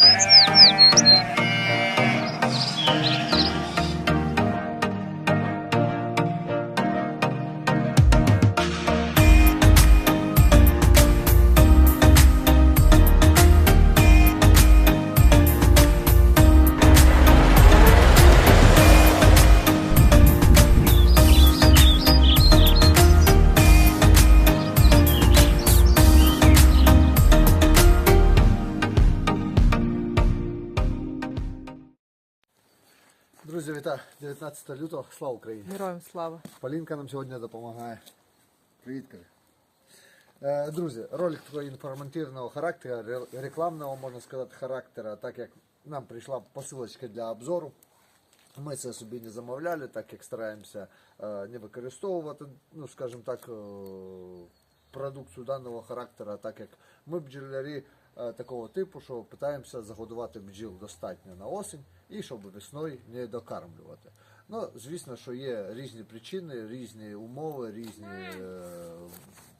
Друзі, вітаю! 19 лютого, слава Україні! Героям слава. Полінка нам сьогодні допомагає. Привіт, Е, Друзі, ролик такого інформативного характеру, рекламного, можна сказати, характера, так як нам прийшла посилочка для обзору. Ми це собі не замовляли, так як стараємося е, не використовувати, ну, скажімо так, е, продукцію даного характера, так як ми бджолярі такого типу, що питаємося загодувати бджіл достатньо на осінь і щоб весною не докармлювати. Ну, звісно, що є різні причини, різні умови, різні е,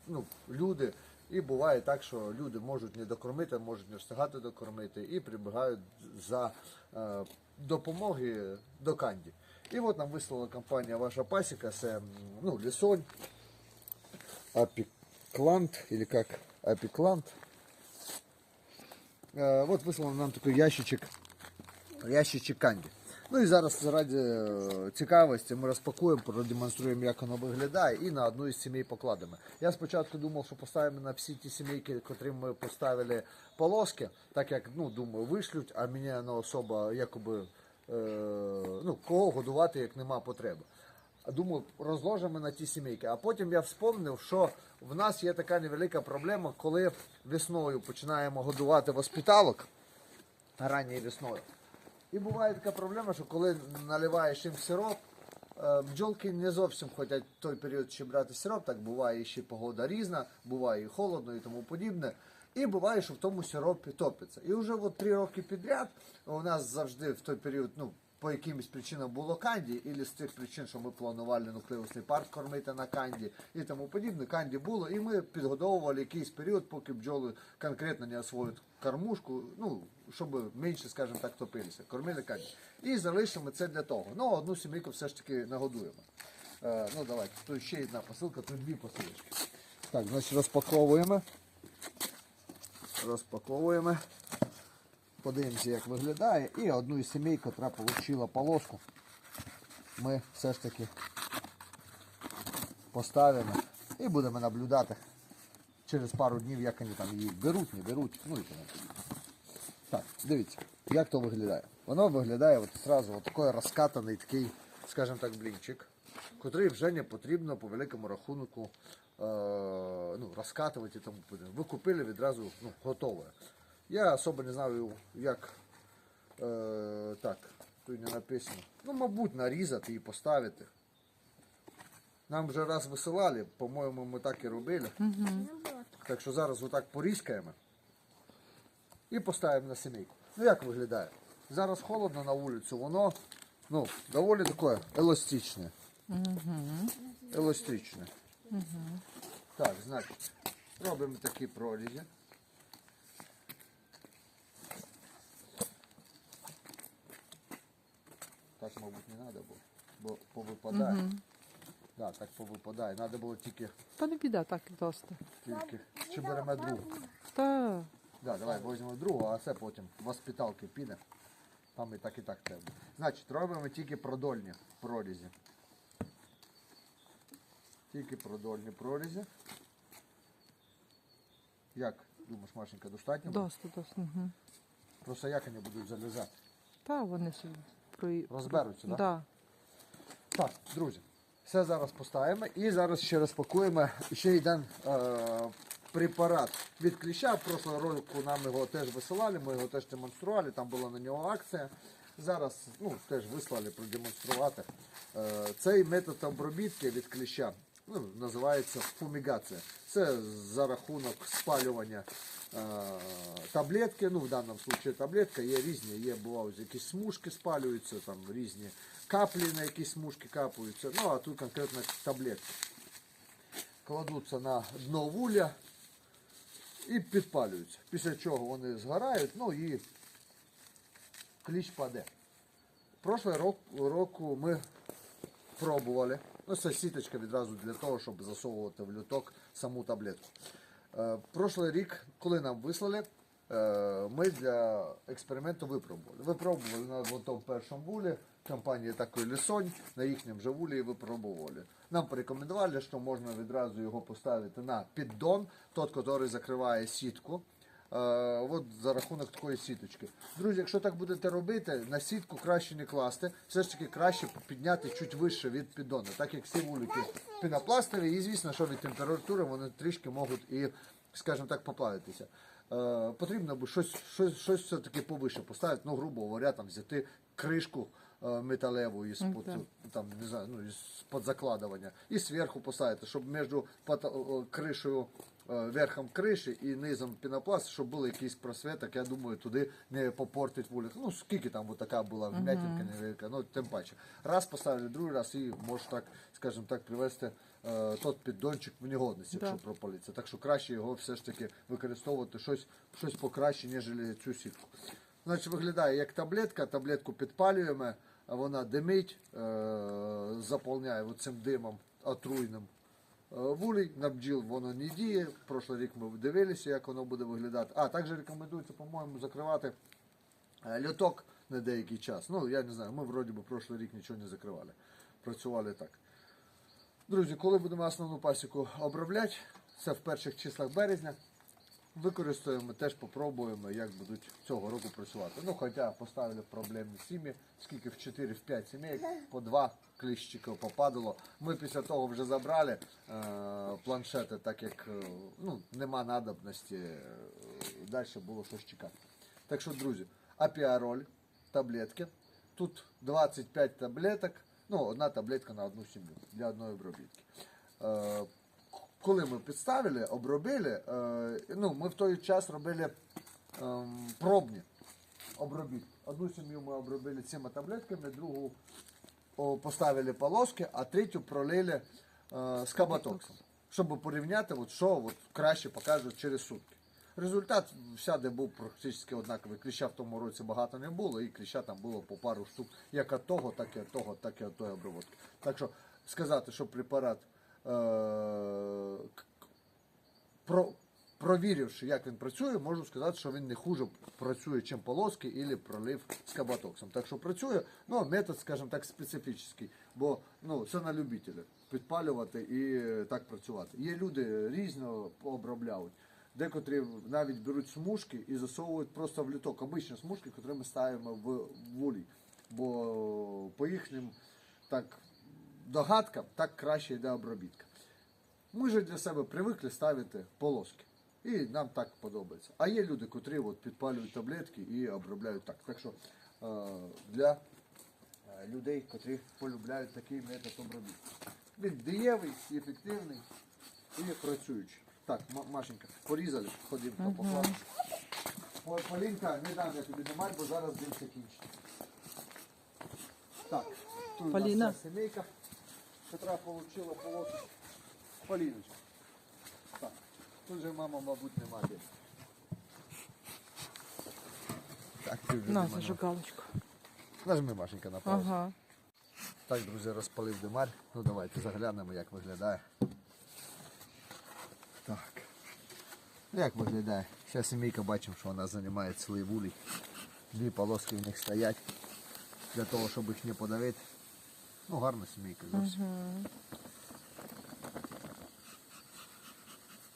ну, люди. І буває так, що люди можуть не докормити, можуть не встигати докормити і прибігають за е, допомоги до Канді. І от нам вислала компанія Ваша Пасіка, це ну, Лісонь, Апіклант, или как Апіклант. Е, от вислали нам такий ящичок, ящичок Канді. Ну і зараз заради е, цікавості ми розпакуємо, продемонструємо, як воно виглядає, і на одну із сімей покладемо. Я спочатку думав, що поставимо на всі ті сімейки, котрим ми поставили полоски, так як ну, думаю, вишлють, а мені воно особа якоби е, ну, кого годувати, як нема потреби. Думаю, розложимо на ті сімейки. А потім я вспомнив, що в нас є така невелика проблема, коли весною починаємо годувати воспіталок ранньою весною. І буває така проблема, що коли наливаєш їм сироп, е, бджолки не зовсім хочуть той період ще брати сироп, так буває ще погода різна, буває і холодно і тому подібне. І буває, що в тому сиропі топиться. І вже от три роки підряд у нас завжди в той період, ну, по якимось причинам було канді, і з тих причин, що ми планували нуклеусний парк кормити на канді і тому подібне, канді було, і ми підгодовували якийсь період, поки бджоли конкретно не освоють кормушку, ну, щоб менше, скажімо так, топилися. Кормили канді. І залишимо це для того. Ну, одну сімейку все ж таки нагодуємо. Е, ну, давайте, тут ще одна посилка, тут дві посилочки. Так, значить розпаковуємо. Розпаковуємо. Подивимося, як виглядає. І одну із сімей, яка отримала полоску, ми все ж таки поставимо і будемо наблюдати через пару днів, як вони там її беруть, не беруть, ну і. Так, дивіться, як то виглядає. Воно виглядає от одразу от такий розкатаний такий, скажімо так, блінчик, котрий вже не потрібно по великому рахунку е, ну, розкатувати і тому подібне. Ви купили відразу ну, готове. Я особо не знаю, як е, так, тут не написано. Ну, мабуть, нарізати і поставити. Нам вже раз висилали, по-моєму, ми так і робили. Так що зараз отак порізкаємо і поставимо на сімейку. Ну як виглядає? Зараз холодно на вулицю, воно ну, доволі таке еластичне. Еластичне. Так, значить, робимо такі прорізі. Так, мабуть, не треба було, бо повипадає. Да, так повипадає. Треба було тільки, Та не біда, так і досить. тільки. Чи беремо другу? Та Да, давай візьмемо другу, а це потім в воспиталки піде. Там і так і так треба. Значить, робимо тільки продольні прорізі. Тільки продольні прорізі. Як думаєш, Машенька, достатньо? досить, досить. Угу. Просто як вони будуть залізати? Та вони собі про... Розберуться, да? Да. Так, друзі, все зараз поставимо і зараз ще розпакуємо ще один е, препарат від кліща. В прошлому ролику нам його теж висилали, ми його теж демонстрували, там була на нього акція. Зараз ну, теж вислали продемонструвати. Е, цей метод обробітки від кліща ну, називається фумігація. Це за рахунок спалювання е, таблетки, ну в даному випадку таблетка, є різні, є бувають якісь смужки спалюються, там різні каплі на якісь смужки капаються, ну а тут конкретно таблетки. Кладуться на дно вуля і підпалюються. Після чого вони згорають, ну і кліщ паде. Прошлий рок, року ми пробували. Ну, це сіточка відразу для того, щоб засовувати в люток саму таблетку. Е, прошлий рік, коли нам вислали, е, ми для експерименту випробували. Випробували на тому першому вулі, компанії такої Лісонь, на їхньому же вулі і випробували. Нам порекомендували, що можна відразу його поставити на піддон, тот, який закриває сітку. От за рахунок такої сіточки. Друзі, якщо так будете робити, на сітку краще не класти, все ж таки краще підняти чуть вище від піддону, так як всі вулики пінопластові, і звісно, що від температури вони трішки можуть і, скажімо так, поплавитися. Потрібно би щось, щось, щось все-таки повише поставити, ну, грубо говоря, там взяти кришку металеву із Ну, так. там, не знаю, ну, із-под закладування, і зверху поставити, щоб між пото- е, верхом криші і низом пінопласт, щоб був якийсь просветок, я думаю, туди не попортить вулик. Ну, скільки там така була вмятинка невелика, ну тим паче. Раз поставили, другий раз і може так, скажімо так, привести е, тот піддончик в негодність, якщо Да. пропалиться. Так що краще його все ж таки використовувати щось, щось покраще, ніж цю сітку. Значить, виглядає як таблетка, таблетку підпалюємо, вона димить, е, заповняє цим димом отруйним Е, Вулій на бджіл воно не діє. Прошлий рік ми дивилися, як воно буде виглядати. А також рекомендується, по-моєму, закривати е, льоток на деякий час. Ну, я не знаю, ми вроді би прошлий рік нічого не закривали. Працювали так. Друзі, коли будемо основну пасіку обробляти, це в перших числах березня. Використаємо, теж попробуємо, як будуть цього року працювати. Ну, хоча поставили проблемні сім'ї, скільки в 4-5 сімей, по два кліщика попадало. Ми після того вже забрали е, планшети, так як е, ну, нема надобності, е, далі було щось чекати. Так що, друзі, апіароль, таблетки. Тут 25 таблеток, ну, одна таблетка на одну сім'ю для одної обробітки. Коли ми підставили, обробили, е, ну, ми в той час робили ем, пробні обробітки. Одну сім'ю ми обробили цими таблетками, другу поставили полоски, а третю пролили е, з кабатоксом, щоб порівняти, от, що от, краще покажуть через сутки. Результат всяде був практично однаковий. Кліща в тому році багато не було, і кліща там було по пару штук, як від того, так і від того, так і від тої обробки. Так що сказати, що препарат провіривши, як він працює, можу сказати, що він не хуже працює, ніж полоски або пролив з кабатоксом. Так що працює, ну метод, скажімо так, специфічний, бо ну, це на любителя підпалювати і е, так працювати. Є люди різно обробляють. Декотрі навіть беруть смужки і засовують просто в літок. Обичні смужки, які ми ставимо в вулій. Бо по їхнім так догадкам так краще йде обробітка. Ми ж для себе привикли ставити полоски. І нам так подобається. А є люди, котрі от підпалюють таблетки і обробляють так. Так що е, для е, людей, котрі полюбляють такий метод обробітки. Він дієвий, ефективний і працюючий. Так, Машенька, порізали, ходимо по покладу. Полінка, не дам я тобі немає, бо зараз день закінчиться. Так, тут у нас сімейка, котра отримала полоску. Поліночка. Так, тут же мама, мабуть, нема де. Так, ти вже На, зажигалочку. Нажми, Машенька, на паузу. Ага. Так, друзі, розпалив димар. Ну давайте заглянемо, як виглядає. Так. Як виглядає? Зараз сімейка бачимо, що вона займає цілий вулик. Дві полоски в них стоять. Для того, щоб їх не подавити. Ну, гарна сімейка зовсім.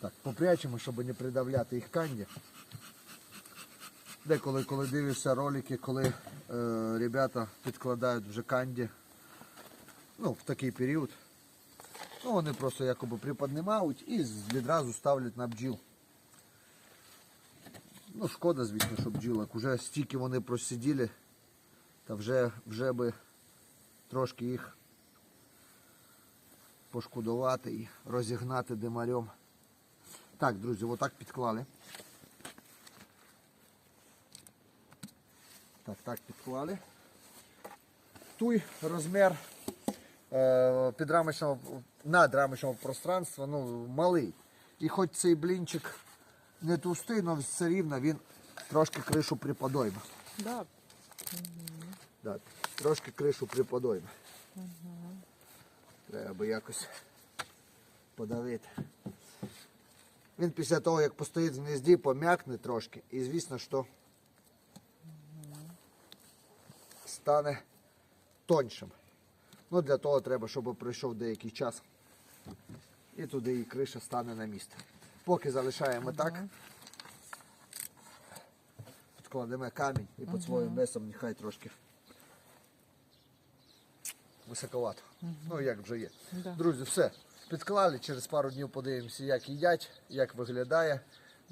Так, попрячемо, щоб не придавляти їх канді. Деколи, коли дивишся ролики, коли е, ребята підкладають вже канді, ну, в такий період, ну, вони просто якоби приподнімають і відразу ставлять на бджіл. Ну, шкода, звісно, що бджілок. Уже стільки вони просиділи, та вже, вже би трошки їх пошкодувати і розігнати димарем. Так, друзі, отак підклали. Так, так підклали. Туй розмір е, підрамочного, надрамочного пространства ну, малий. І хоч цей блінчик не товстий, але все рівно він трошки кришу приподойме. Да. Да. Трошки кришу приподойме. Треба би якось подавити. Він після того, як постоїть в гнізді, пом'якне трошки. І звісно, що стане тоншим. Ну, для того треба, щоб пройшов деякий час. І туди і криша стане на місце. Поки залишаємо так. Підкладемо камінь і під своїм весом нехай трошки високовато. Ну, як вже є. Да. Друзі, все. Підклали, через пару днів подивимося, як їдять, як виглядає.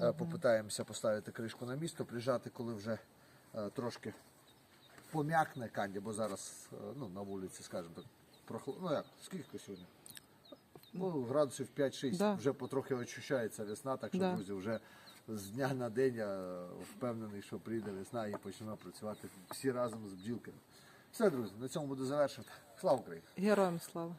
Е, Попитаємося поставити кришку на місто, прижати, коли вже е, трошки пом'якне канді, бо зараз е, ну, на вулиці, скажімо так, прохло... ну як, скільки сьогодні? Ну, градусів 5-6, Да. вже потрохи очищається весна, так що, Да. друзі, вже з дня на день я впевнений, що прийде весна і почнемо працювати всі разом з бджілками. Все, друзі, на цьому буду завершувати. Слава Україні! Героям слава.